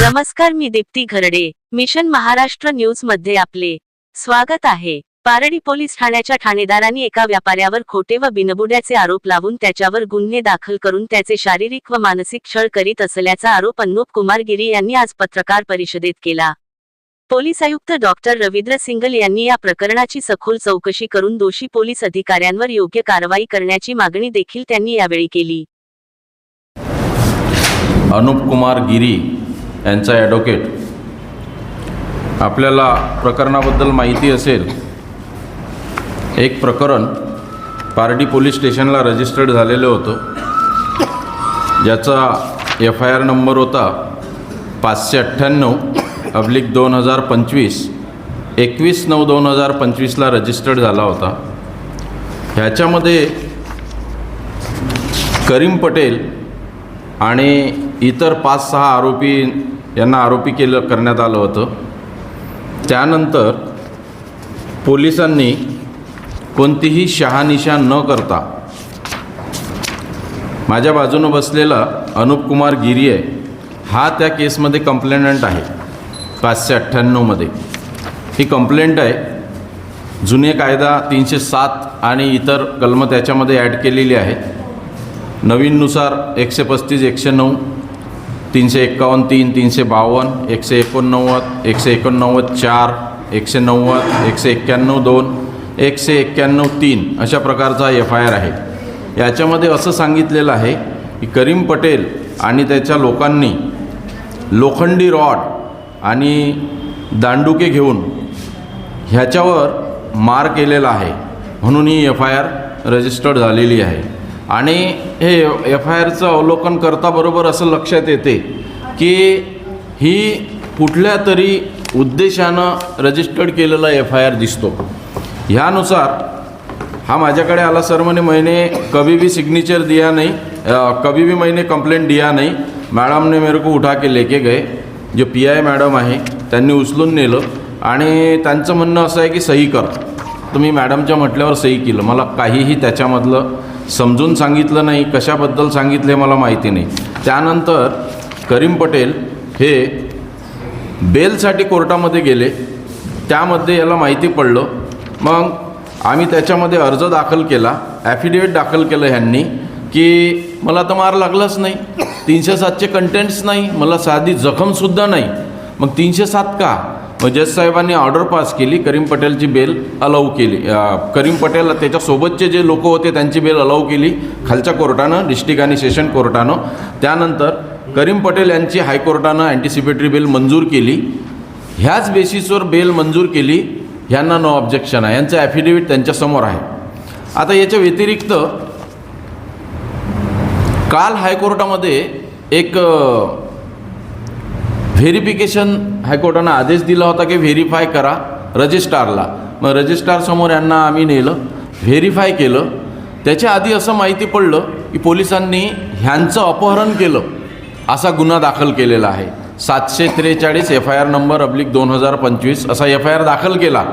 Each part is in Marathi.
नमस्कार मी दीप्ती घरडे. मिशन महाराष्ट्र न्यूजमध्ये आपले स्वागत आहे. पारडी पोलीस ठाण्याच्या ठाणेदारांनी एका व्यापाऱ्यावर खोटे व बिनबुड्याचे आरोप लावून त्याच्यावर गुन्हे दाखल करून त्याचे शारीरिक व मानसिक छळ करीत असल्याचा आरोप अनुप कुमार गिरी यांनी आज पत्रकार परिषदेत केला. पोलीस आयुक्त डॉक्टर रवींद्र सिंगल यांनी या प्रकरणाची सखोल चौकशी करून दोषी पोलीस अधिकाऱ्यांवर योग्य कारवाई करण्याची मागणी देखील त्यांनी यावेळी केली. अनुप कुमार गिरी यांचा ॲडव्होकेट आपल्याला प्रकरणाबद्दल माहिती असेल एक प्रकरण पारडी पोलीस स्टेशनला रजिस्टर्ड झालेलं होतं. ज्याचा एफ आय आर नंबर होता पाचशे अठ्ठ्याण्णव. अब्लिक दोन हजार पंचवीस एकवीस नऊ दोन हजार पंचवीसला रजिस्टर्ड झाला होता. ह्याच्यामध्ये करीम पटेल आणि इतर पाच सहा आरोपी यांना आरोपी केलं करण्यात आलं होतं. त्यानंतर पोलिसांनी कोणतीही शहानिशा न करता माझ्या बाजूनं बसलेला अनुप कुमार गिरी आहे हा त्या केसमध्ये कंप्लेनंट आहे. पाचशे अठ्ठ्याण्णवमध्ये ही कंप्लेंट आहे. जुने कायदा तीनशे सात आणि इतर कलमं त्याच्यामध्ये ॲड केलेली आहेत नवीननुसार एकशे पस्तीस एकशे नऊ तीनशे एक्कावन्न तीन तीनशे बावन्न एकशे एकोणनव्वद एकशे एकोणनव्वद चार एकशे नव्वद एकशे एक्क्याण्णव दोन एकशे एक्क्याण्णव तीन अशा प्रकारचा एफ आय आर आहे. याच्यामध्ये असं सांगितलेलं आहे की करीम पटेल आणि त्याच्या लोकांनी लोखंडी रॉड आणि दांडुके घेऊन ह्याच्यावर मार केलेला आहे. म्हणून ही एफ आय आर रजिस्टर्ड झालेली आहे. आणि हे एफ आय आरचं अवलोकन करता बरोबर असं लक्षात येते की ही कुठल्या तरी उद्देशानं रजिस्टर्ड केलेला एफ आय आर दिसतो. ह्यानुसार हा माझ्याकडे आला सर म्हणे महिने कभी भी सिग्नेचर दिया नाही कभी भी मैंने कंप्लेंट दिया नहीं. मॅडमने मेरे को उठा के लेके गए. जे पी आय मॅडम आहे त्यांनी उचलून नेलं आणि त्यांचं म्हणणं असं आहे की सही कर. तुम्ही मॅडमच्या म्हटल्यावर सही केलं. मला काहीही त्याच्यामधलं समजून सांगितलं नाही कशाबद्दल सांगितले मला माहिती नाही. त्यानंतर करीम पटेल हे बेलसाठी कोर्टामध्ये गेले. त्यामध्ये याला माहिती पडलं. मग आम्ही त्याच्यामध्ये अर्ज दाखल केला ॲफिडेविट दाखल केलं ह्यांनी की मला तर मार लागलाच नाही. तीनशे सातचे कंटेंट्स नाही मला साधी जखमसुद्धा नाही. मग तीनशे सात का? मग जज साहेबांनी ऑर्डर पास केली करीम पटेलची बेल अलाऊ केली. करीम पटेल त्याच्यासोबतचे जे लोक होते त्यांची बेल अलाऊ केली खालच्या कोर्टानं डिस्ट्रिक्ट आणि सेशन कोर्टानं. त्यानंतर करीम पटेल यांची हायकोर्टानं अँटिसिपेटरी बेल मंजूर केली. ह्याच बेसिसवर बेल मंजूर केली ह्यांना नो ऑब्जेक्शन आहे. यांचं ॲफिडेविट त्यांच्यासमोर आहे. आता याच्या व्यतिरिक्त काल हायकोर्टामध्ये एक व्हेरिफिकेशन हायकोर्टानं आदेश दिला होता की व्हेरीफाय करा रजिस्ट्रारला. मग रजिस्ट्रारसमोर यांना आम्ही नेलं व्हेरीफाय केलं. त्याच्या आधी असं माहिती पडलं की पोलिसांनी ह्यांचं अपहरण केलं असा गुन्हा दाखल केलेला आहे. सातशे त्रेचाळीस एफ आय आर नंबर अब्लिक दोन हजार पंचवीस असा एफ आय आर दाखल केला.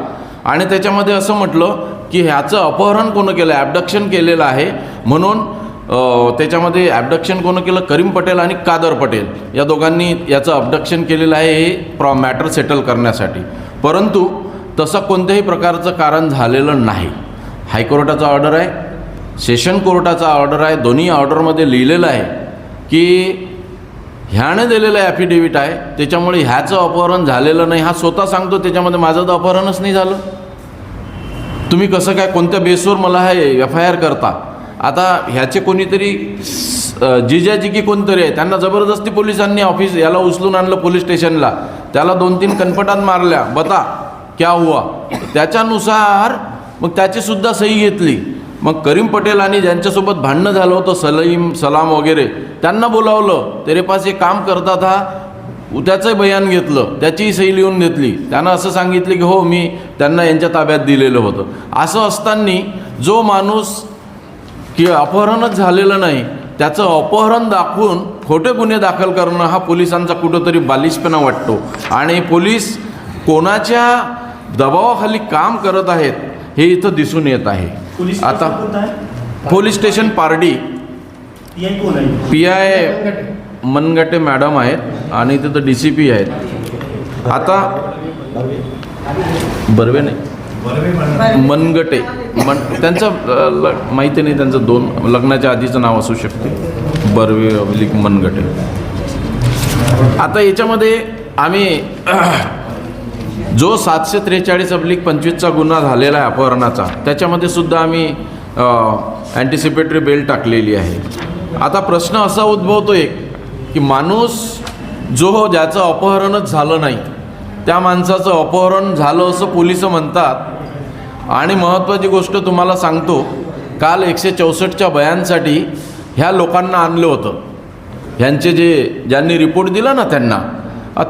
आणि त्याच्यामध्ये असं म्हटलं की ह्याचं अपहरण कोणं केलं ॲबडक्शन केलेलं आहे. म्हणून त्याच्यामध्ये ॲबडक्शन कोणं केलं? करीम पटेल आणि कादर पटेल. या दोघांनी याचं अबडक्शन केलेलं आहे हे प्रॉ मॅटर सेटल करण्यासाठी. परंतु तसं कोणत्याही प्रकारचं कारण झालेलं नाही. हायकोर्टाचा ऑर्डर आहे सेशन कोर्टाचा ऑर्डर आहे दोन्ही ऑर्डरमध्ये लिहिलेलं आहे की ह्यानं दिलेलं ॲफिडेविट आहे त्याच्यामुळे ह्याचं अपहरण झालेलं नाही. हा स्वतः सांगतो त्याच्यामध्ये माझं तर अपहरणच नाही झालं. तुम्ही कसं काय कोणत्या बेसवर मला हे एफ आय आर करता? आता ह्याचे कोणीतरी जिजाजी की कोणतरी आहे त्यांना जबरदस्ती पोलिसांनी ऑफिस याला उचलून आणलं पोलीस स्टेशनला त्याला दोन तीन कनपटात मारल्या. बता क्या हुआ? त्याच्यानुसार मग त्याचीसुद्धा सही घेतली. मग करीम पटेल आणि ज्यांच्यासोबत भांडणं झालं होतं सलीम सलाम वगैरे त्यांना बोलावलं. तेरे पास एक काम करता था. त्याचं बयान घेतलं. त्याचीही सही लिहून घेतली. त्यानं असं सांगितलं की हो मी त्यांना यांच्या ताब्यात दिलेलं होतं. असं असताना जो माणूस की अपहरणच झालेलं नाही. त्याचं अपहरण दाखवून खोटे गुन्हे दाखल करणं हा पोलिसांचा कुठंतरी बालिशपणा वाटतो. आणि पोलीस कोणाच्या दबावाखाली काम करत आहेत हे इथं दिसून येत आहे. पोलीस आता police station Pardi. P I Managte. Madam आहेत आणि तिथं डी सी पी आहेत. आता बर्वे. नाही. मनगटे. मन त्यांचं ल- माहिती नाही त्यांचं दोन लग्नाच्या आधीचं नाव असू शकते. बर्वे अबलिक मनगटे. आता याच्यामध्ये आम्ही जो सातशे त्रेचाळीस अब्लिक पंचवीसचा गुन्हा झालेला आहे अपहरणाचा त्याच्यामध्ये सुद्धा आम्ही अँटिसिपेटरी बेल टाकलेली आहे. आता प्रश्न असा उद्भवतो एक की माणूस जो ज्याचं अपहरणच झालं नाही त्या माणसाचं अपहरण झालं असं पोलिसं म्हणतात आणि महत्त्वाची गोष्ट तुम्हाला सांगतो काल एकशे चौसष्टच्या बयांसाठी ह्या लोकांना आणलं होतं. ह्यांचे जे ज्यांनी रिपोर्ट दिला ना त्यांना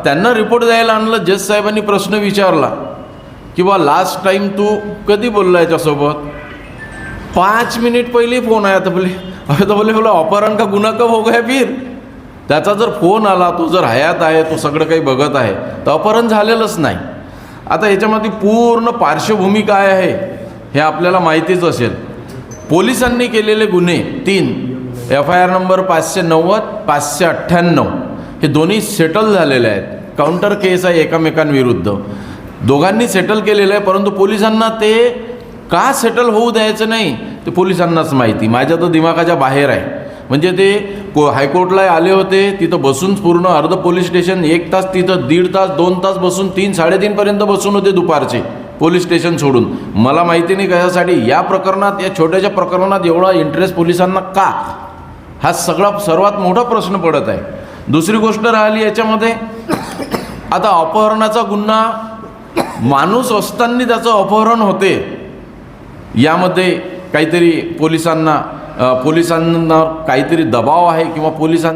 त्यांना रिपोर्ट द्यायला आणलं जज साहेबांनी प्रश्न विचारला की बा लास्ट टाईम तू कधी बोलला याच्यासोबत? पाच मिनिट पहिले फोन आहे आता बोले अरे तर बोले बोला अपहरण का गुन्हा का हो गया फिर? त्याचा जर फोन आला तो जर हयात आहे तो सगळं काही बघत आहे तर अपहरण झालेलंच नाही. आता याच्यामध्ये पूर्ण पार्श्वभूमी काय आहे हे आपल्याला माहितीच असेल. पोलिसांनी केलेले गुन्हे तीन एफ आय आर नंबर पाचशे नव्वद पाचशे अठ्ठ्याण्णव. हे दोन्ही सेटल झालेले आहेत. काउंटर केस आहे एकमेकांविरुद्ध. दोघांनी सेटल केलेलं आहे परंतु पोलिसांना ते का सेटल होऊ द्यायचं नाही ते पोलिसांनाच माहिती. माझ्या तर दिमागाच्या बाहेर आहे. म्हणजे ते को हायकोर्टला आले होते तिथं बसून पूर्ण अर्ध पोलीस स्टेशन एक तास तिथं दीड तास दोन तास बसून तीन साडेतीनपर्यंत बसून होते दुपारचे पोलीस स्टेशन सोडून. मला माहिती नाही कशासाठी या प्रकरणात या छोट्याशा प्रकरणात एवढा इंटरेस्ट पोलिसांना का? हा सगळा सर्वात मोठा प्रश्न पडत आहे. दुसरी गोष्ट राहिली याच्यामध्ये आता अपहरणाचा गुन्हा माणूस असताना त्याचं अपहरण होते यामध्ये काहीतरी पोलिसांना पोलिसांना काहीतरी दबाव आहे किंवा पोलिसां